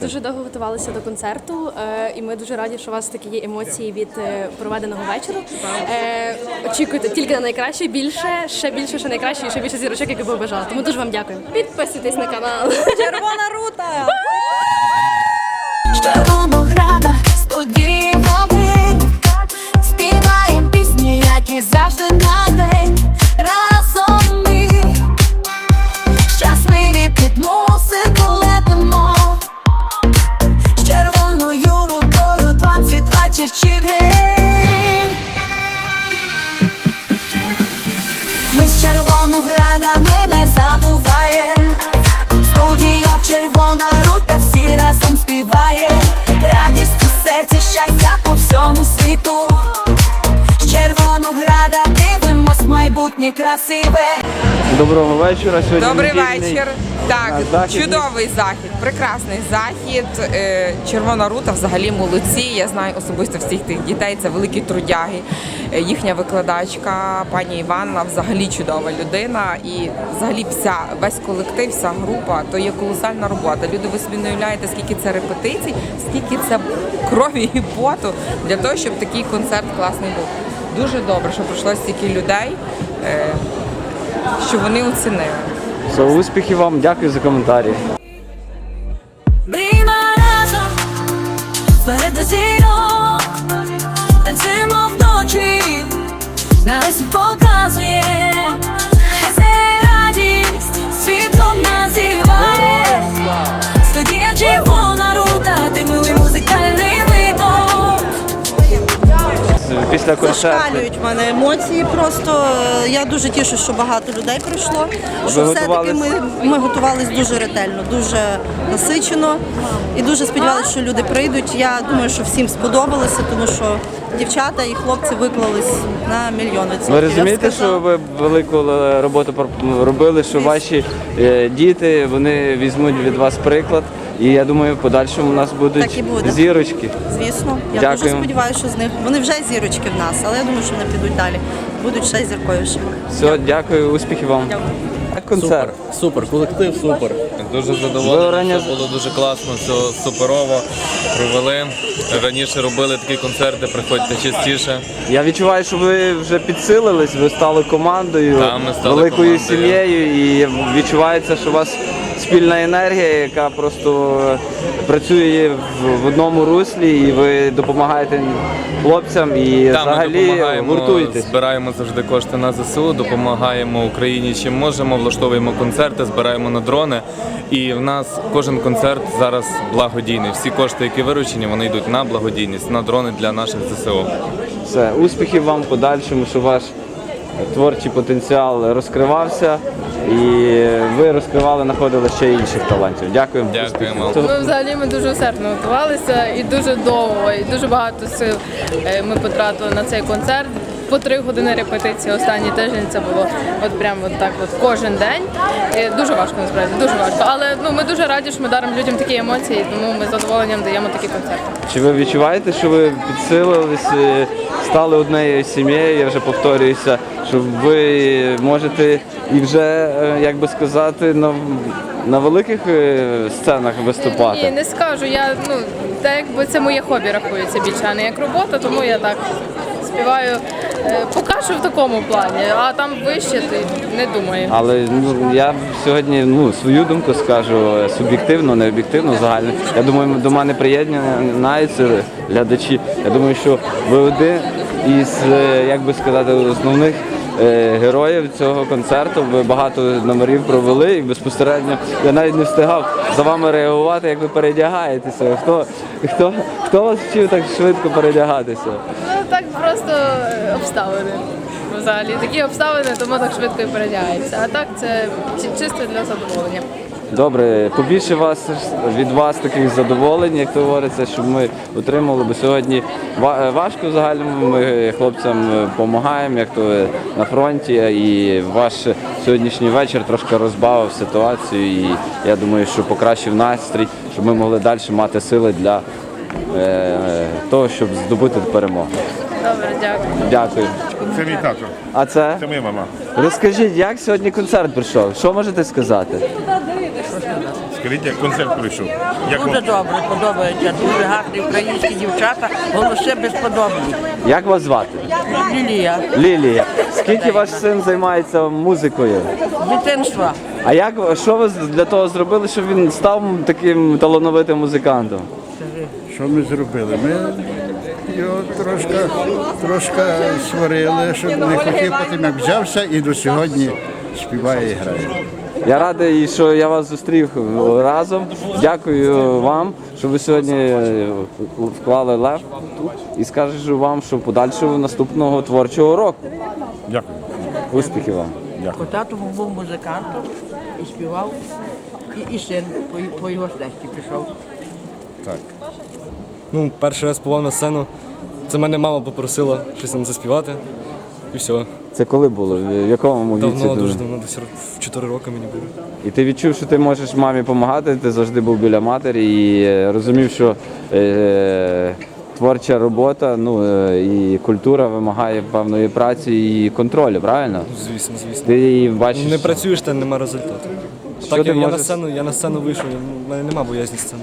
Дуже довго готувалися до концерту, е, і ми дуже раді, що у вас такі є емоції від е, проведеного вечора. Е, Очікуйте тільки на найкраще, більше, ще більше, ще найкраще, і ще більше зірочок, як ви бажали. Тому дуже вам дякую. Підписуйтесь на канал. Червона рута! Забуваєм Студія червона рута, всі разом співає. Радість у серці, щастя по всьому світу майбутнє красиве Доброго вечора. Сьогодні Добрий недільний вечір. Так, захід. чудовий захід, прекрасний захід. Е, Червона рута взагалі молодці. Я знаю особисто всіх тих дітей. Це великі трудяги. Е, Їхня викладачка, пані Іванна, взагалі чудова людина. І взагалі вся весь колектив, вся група, то є колосальна робота. Люди, ви собі не уявляєте, скільки це репетицій, скільки це крові і поту для того, щоб такий концерт класний був. Дуже добре, що прийшло стільки людей, що вони оцінили. Все, успіхів вам, дякую за коментарі. Танцюємо вночі нас показує Після концерту Зашкалюють в мене емоції. Просто я дуже тішу, що багато людей прийшло. Що все-таки ми, готувались? ми готувались дуже ретельно, дуже насичено і дуже сподівалися, що люди прийдуть. Я думаю, що всім сподобалося, тому що дівчата і хлопці виклались на мільйон відсотків. ви розумієте, що ви велику е, роботу робили, що ваші е, діти вони візьмуть від вас приклад. І я думаю, в подальшому у нас будуть Так і буде. зірочки. Звісно, я Дякую. дуже сподіваюся, що з них вони вже зірочки в нас, але я думаю, що вони підуть далі. Будуть ще зірковішими. Все, дякую, успіхів вам. Дякую. Концерт. Супер, колектив супер. Дуже задоволений. організ- Все було дуже класно, все суперово. Провели. Раніше робили такі концерти, приходьте частіше. Я відчуваю, що ви вже підсилились, ви стали командою, Так, ми стали великою командою. сім'єю, і відчувається, що у вас спільна енергія, яка просто працює в, одному руслі, і ви допомагаєте хлопцям і Та, взагалі гуртуєтесь. збираємо завжди кошти на ЗСУ, допомагаємо Україні чим можемо, влаштовуємо концерти, збираємо на дрони. І в нас кожен концерт зараз благодійний. Всі кошти, які виручені, вони йдуть на благодійність, на дрони для наших ЗСУ. Все, успіхів вам подальшому, щоб ваш творчий потенціал розкривався і ви розкривали, знаходили ще інших талантів. Дякую. Дякуємо. Ми взагалі ми дуже усердно готувалися і дуже довго, і дуже багато сил е, ми потратили на цей концерт. По три години репетиції останній тиждень це було от прямо от так, от кожен день. І дуже важко насправді, дуже важко. Але ну ми дуже раді, що ми даримо людям такі емоції, тому ми з задоволенням даємо такі концерти. Чи ви відчуваєте, що ви підсилились, е, стали однією сім'єю, я вже повторююся, що ви можете і вже, е, як би сказати, на, на великих е, сценах Ні, виступати? не скажу. Я ну так якби це моє хобі рахується більше, а не як робота, тому я так співаю. Е, Поки що в такому плані, а там вище ти не думаю. Але ну, я сьогодні ну, свою думку скажу е, суб'єктивно, не об'єктивно, загально. Я думаю, до мене приєднаються глядачі. Я думаю, що ви один із, е, як би сказати, основних героїв цього концерту. Ви багато номерів провели і безпосередньо я навіть не встигав за вами реагувати, як ви передягаєтеся. Хто, хто, хто вас вчив так швидко передягатися? Ну так просто е, обставини. Взагалі такі обставини, тому так швидко і передягається. А так це чисто для задоволення. Добре, побільше вас від вас таких задоволень, як то говориться, щоб ми отримали, бо сьогодні е, важко в загальному. Ми хлопцям допомагаємо, як то е, на фронті. І ваш сьогоднішній вечір трошки розбавив ситуацію. І я думаю, що покращив настрій, щоб ми могли далі мати сили для е, того, щоб здобути перемогу. Добре, дякую. Дякую. Це мій тато. А це? Це моя мама. Розкажіть, як сьогодні концерт прийшов? Що можете сказати? Скажіть, як концерт прийшов. Як Дуже вам? добре, подобається. Дуже гарні українські дівчата, голоси безподобні. Як вас звати? Лілія, Лілія. Скільки ваш син займається музикою? дитинства. А як що ви для того зробили, щоб він став таким талановитим музикантом? Що ми зробили? Ми його трошки, трошки сварили, щоб не хотів, потім як взявся і до сьогодні співає і грає. Я радий, що я вас зустрів разом. Дякую вам, що ви сьогодні е, вклали лев тут і скажу вам, що подальшого наступного творчого року. Дякую. Успіхів вам. Тато був музикантом і співав, і, і син по, по його шляхті пішов. Ну, перший раз попав на сцену. Це мене мама попросила щось там заспівати. І все. Це коли було? В якому віці? Давно, ти- дуже давно, десь в 4 роки мені було. І ти відчув, що ти можеш мамі допомагати, ти завжди був біля матері і е, розумів, що е, творча робота ну, е, і культура вимагає певної праці і контролю, правильно? Звісно, звісно. Ти її бачиш. Не працюєш, та нема результату. Що так, ти я, я, на можеш- сцену, я на сцену вийшов, я- в мене нема боязні сцени.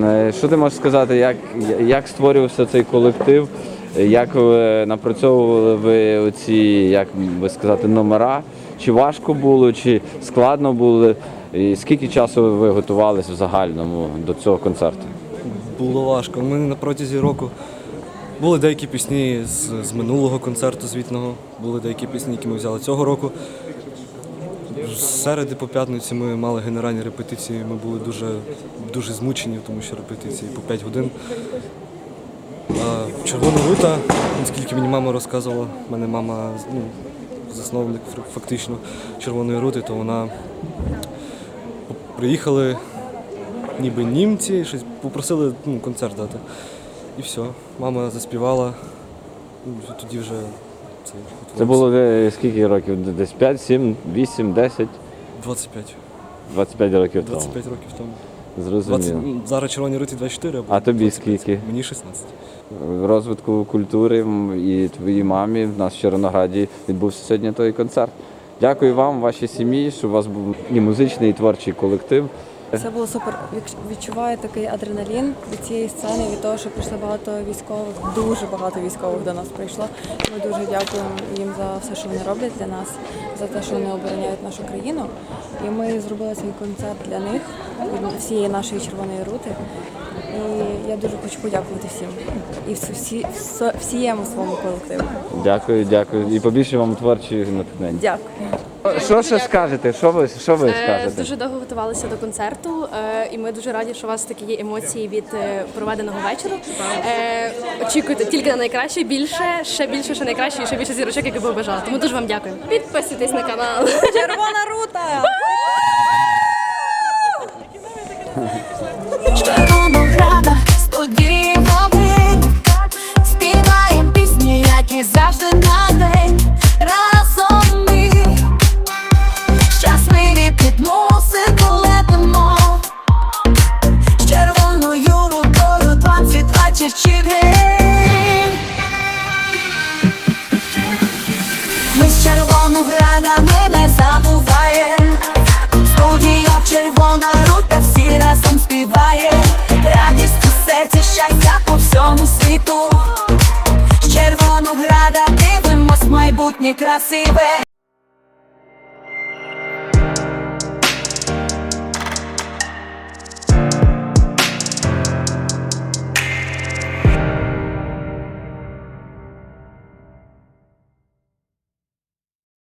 Е, Що ти можеш сказати, як, як створювався цей колектив? Як ви напрацьовували ви оці, як би сказати, номера? Чи важко було, чи складно було? І скільки часу ви готувалися в загальному до цього концерту? Було важко. Ми на протязі року були деякі пісні з, з минулого концерту звітного, були деякі пісні, які ми взяли цього року. З середи по п'ятниці ми мали генеральні репетиції. Ми були дуже, дуже змучені, тому що репетиції по 5 годин. Червона рута, наскільки мені мама розказувала, в мене мама ну, засновник фактично червоної рути, то вона приїхали ніби німці, щось попросили ну, концерт дати. І все. Мама заспівала. Тоді вже це, Це було е, скільки років? Десь 5, 7, 8, 10, 25. 25 років тому. 25 років тому. 20, Зрозуміло. ну, зараз червоній руті 24, А тобі 25. скільки? Мені 16. В розвитку культури м, і твоїй мамі в нас в Чорнограді відбувся сьогодні той концерт. Дякую вам, вашій сім'ї, що у вас був і музичний, і творчий колектив. Це було супер. Відчуваю такий адреналін від цієї сцени, від того, що прийшло багато військових, дуже багато військових до нас прийшло. Ми дуже дякуємо їм за все, що вони роблять для нас, за те, що вони обороняють нашу країну. І ми зробили цей концерт для них, всієї нашої червоної рути. І я дуже хочу подякувати всім і всі, всі, всі- всієму своєму колективу. Дякую, дякую. І побільше вам творчої натхнення. Дякую. Що ще скажете? Що ви, що ви Е, скажете? Дуже довго готувалися до концерту, е, і ми дуже раді, що у вас такі є емоції від е, проведеного вечора. Е, Очікуйте тільки на найкраще, більше, ще більше, ще найкраще, і ще більше зірочок, як ви бажали. Тому дуже вам дякую. Підписуйтесь на канал. Червона рута! Майбутнє красиве